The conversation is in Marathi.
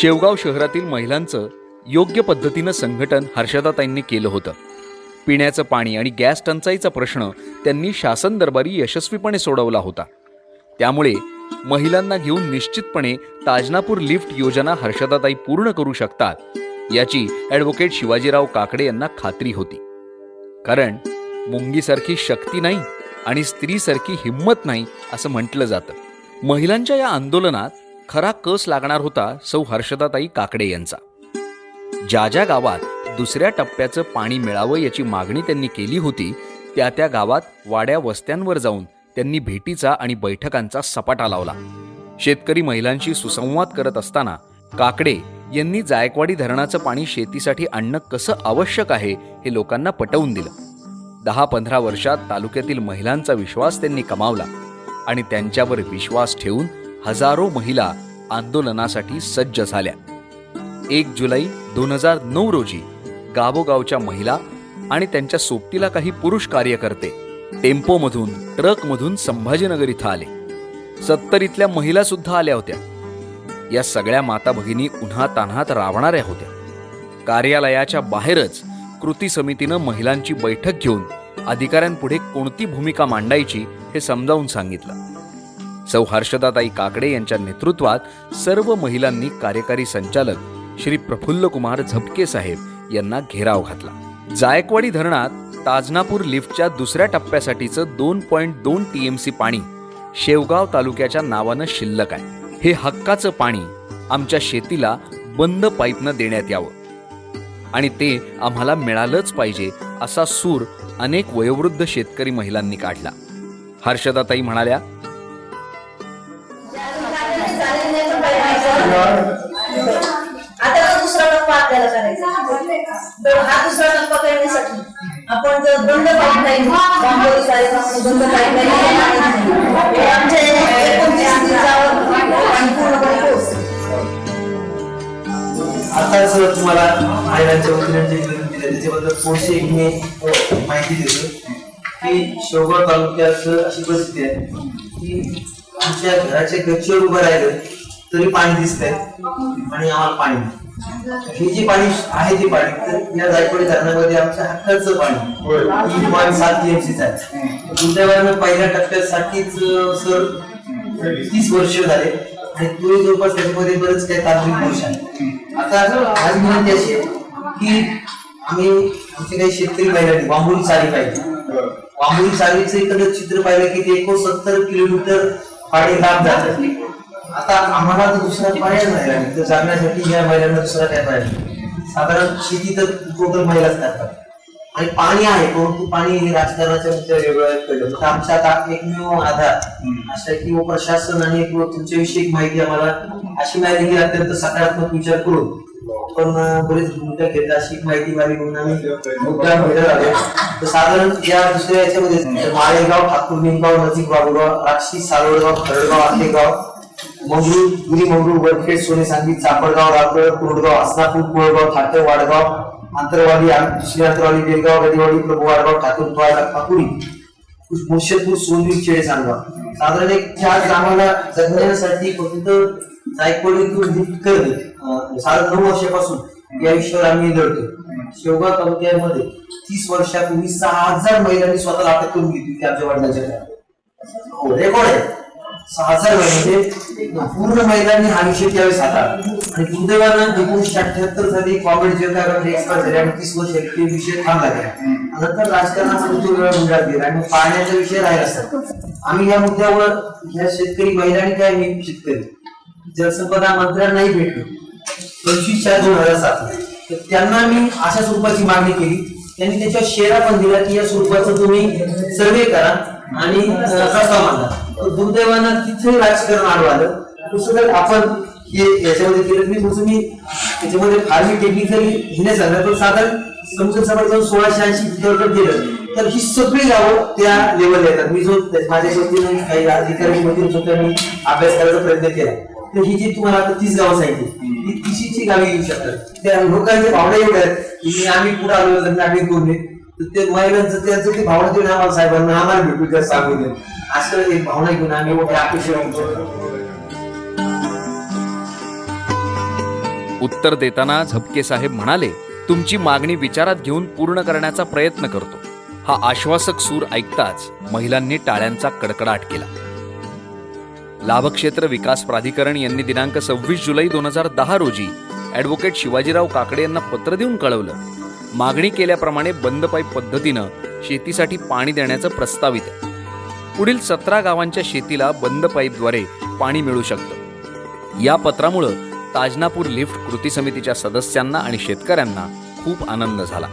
शेवगाव शहरातील महिलांचं योग्य पद्धतीनं संघटन हर्षदाताईंनी केलं होतं. पिण्याचं पाणी आणि गॅस टंचाईचा प्रश्न त्यांनी शासन दरबारी यशस्वीपणे सोडवला होता. त्यामुळे महिलांना घेऊन निश्चितपणे ताजनापूर लिफ्ट योजना हर्षदाताई पूर्ण करू शकतात याची ॲडव्होकेट शिवाजीराव काकडे यांना खात्री होती. कारण मुंगीसारखी शक्ती नाही आणि स्त्रीसारखी हिंमत नाही असं म्हटलं जातं. महिलांच्या या आंदोलनात खरा कस लागणार होता सौ हर्षदाताई काकडे यांचा. ज्या ज्या गावात दुसऱ्या टप्प्याचं पाणी मिळावं याची मागणी त्यांनी केली होती त्या त्या गावात वाड्या वस्त्यांवर जाऊन त्यांनी भेटीचा आणि बैठकांचा सपाटा लावला. शेतकरी महिलांशी सुसंवाद करत असताना काकडे यांनी जायकवाडी धरणाचं पाणी शेतीसाठी आणणं कसं आवश्यक आहे हे लोकांना पटवून दिलं. दहा पंधरा वर्षात तालुक्यातील महिलांचा विश्वास त्यांनी कमावला आणि त्यांच्यावर विश्वास ठेवून हजारो महिला आंदोलनासाठी सज्ज झाल्या. एक जुलै दोन हजार नऊ रोजी गावोगावच्या महिला आणि त्यांच्या सोबतीला काही पुरुष कार्यकर्ते टेम्पोमधून ट्रकमधून संभाजीनगर इथं आले. सत्तरीतल्या महिला सुद्धा आल्या होत्या. या सगळ्या माता भगिनी उन्हा तान्हात राबणाऱ्या होत्या. कार्यालयाच्या बाहेरच कृती समितीनं महिलांची बैठक घेऊन अधिकाऱ्यांपुढे कोणती भूमिका मांडायची हे समजावून सांगितलं. सौ हर्षदाताई काकडे यांच्या नेतृत्वात सर्व महिलांनी कार्यकारी संचालक श्री प्रफुल्ल कुमार झपके साहेब यांना घेराव घातला. जायकवाडी धरणात ताजनापूर लिफ्टच्या दुसऱ्या टप्प्यासाठीचं दोन पॉईंट दोन टी एम सी पाणी शेवगाव तालुक्याच्या नावानं शिल्लक आहे. हे हक्काचं पाणी आमच्या शेतीला बंद पाईपनं देण्यात यावं. आणि ते आम्हाला मिळालंच पाहिजे असा सूर अनेक वयोवृद्ध शेतकरी महिलांनी काढला. हर्षदाताई म्हणाल्या आता हा दुसरा टप्पा आपल्याला करायचा. तर हा दुसरा टप्पा करण्यासाठी आपण जर बंद पाईपलाईन बांबोली बंद पाईपलाईन आमच्या एकोणतीस दिवसावर पाणी पूर्णपणे पोहोचतं आताच तुम्हाला वतीने जे निवेदन दिले त्याच्याबद्दल थोडीशी एक मी अ, माहिती देतो. की शेवगाव तालुक्यात अशी परिस्थिती आहे की आमच्या घराच्या गच्चीवर उभं राहिलं. तरी पाणी दिसतंय. आणि आम्हाला पाणी. हे जे पाणी आहे ते पाणी तर या जायकवाडी धरणामध्ये आमच्या हक्काचं पाणी. पॉईंट सात टीएमसीच आहे. दुर्दैवानं पहिल्या टप्प्यासाठीच सर तीस वर्ष झाले. आणि तो जवळपास त्याच्यामध्ये बरेच काही तांत्रिक दोष आहे आता आज विनंती अशी आहे की आम्ही आमचे काही शेतकरी महिलांनी बांबोली चाली पाहिजे बांबोली चालीचं इकडं चित्र पाहिलं की ते एकोणसत्तर किलोमीटर पाणी लांब जातं आता आम्हाला तर दुसरा पर्याय नाही. तर जगण्यासाठी या महिलांना दुसरा काय पर्याय नाही. साधारण शेती तर टोटल महिलाच करतात. आणि पाणी आहे परंतु पाणी हे राजकारणाच्या मुद्द्या वेगळं कळलं तर आमच्या आता एकमेव आधार अशा किंवा प्रशासन आणि किंवा तुमच्याविषयी एक माहिती आम्हाला अशी माहिती की अत्यंत सकारात्मक विचार करून पण अं, बरीच भूमिका घेत अशी एक माहिती मारी म्हणून आम्ही मुद्दा भेटत आलो. तर साधारण या दुसऱ्या याच्यामध्ये माळेगाव ठाकूर निमगाव नजीक बाबुगाव राक्षी सारोडगाव खरडगाव आखेगाव मंगरूळ गिरी मंगरूळ वरखेड सोने सांगली चापडगाव रापळ कोरडगाव असनापूर कोळगाव ठाकर वाडगाव आंतरवाडी आं- दुसरी आंतरवाडी बेलगाव गदेवाडी प्रभू वाडगाव ठाकूर पाकुरी मुर्शेदपूर सोनवी खेळे सांगा साधारण एक चार ग्रामाला जगण्यासाठी फक्त जायकवाडीतून लिफ्ट साधारण नऊ वर्षापासून या विषयावर आम्ही लढतो शेवगाव तालुक्यामध्ये तीस वर्षापूर्वी सहा हजार महिलांनी स्वतःला अटक करून घेतली आमच्या वडिलांच्या हो, रेकॉर्ड आहे. सहा हजार म्हणजे पूर्ण महिलांनी हा विषय त्यावेळेस हाताळला आणि दुर्दैवानं एकोणीशे अठ्याहत्तर साली कॉमेड जनता एक्सपायर झाले आणि तीस वर्ष ते विषय थांबला गेला. नंतर राजकारणाचा मुद्दे वेळा गुंडाळत गेला आणि पाण्याचा विषय राहिला असतात आम्ही या मुद्द्यावर ह्या शेतकरी महिलांनी काय मी शेतकरी जलसंपदा मंत्र्यांनाही भेटलो. पंचवीस चार दोन हजार सात तर त्यांना मी अशा स्वरूपाची मागणी केली. त्यांनी त्याच्या शेरा पण दिला की या स्वरूपाचं तुम्ही सर्वे करा. आणि कसा प्रस्ताव दुर्दैवानं तिथे राजकारण आडवं आलं. दुसरं आपण हे याच्यामध्ये केलं मी तुमचं मी त्याच्यामध्ये फार मी टेक्निकली घेणे सांगणार पण साधारण समजून समोर जाऊन सोळाशे ऐंशी किलोमीटर गेलं. तर ही सगळी गावं त्या लेवल येतात. मी जो माझ्या वतीने काही अधिकारी वतीने सुद्धा मी अभ्यास करायचा प्रयत्न केला तर ही जी तुम्हाला आता तीस गावं सांगितली ती तिशीची गावी येऊ शकतात. त्या लोकांच्या भावना एवढ्या आहेत. की आम्ही पुढे आलो आम्ही कोण ते महिलांचं त्यांचं ते भावना देऊन आम्हाला साहेबांना आम्हाला भेटू त्या सांगू दे असं एक भावना घेऊन आम्ही मोठ्या उत्तर देताना झपके साहेब म्हणाले तुमची मागणी विचारात घेऊन पूर्ण करण्याचा प्रयत्न करतो. हा आश्वासक सूर ऐकताच महिलांनी टाळ्यांचा कडकडाट केला. लाभक्षेत्र विकास प्राधिकरण यांनी दिनांक सव्वीस जुलै दोन हजार दहा रोजी ॲडव्होकेट शिवाजीराव काकडे यांना पत्र देऊन कळवलं. मागणी केल्याप्रमाणे बंद पाईप पद्धतीनं शेतीसाठी पाणी देण्याचं प्रस्तावित. आहे पुढील सतरा गावांच्या शेतीला बंद पाईपद्वारे पाणी मिळू शकतं. या पत्रामुळं ताजनापूर लिफ्ट कृती समितीच्या सदस्यांना आणि शेतकऱ्यांना खूप आनंद झाला.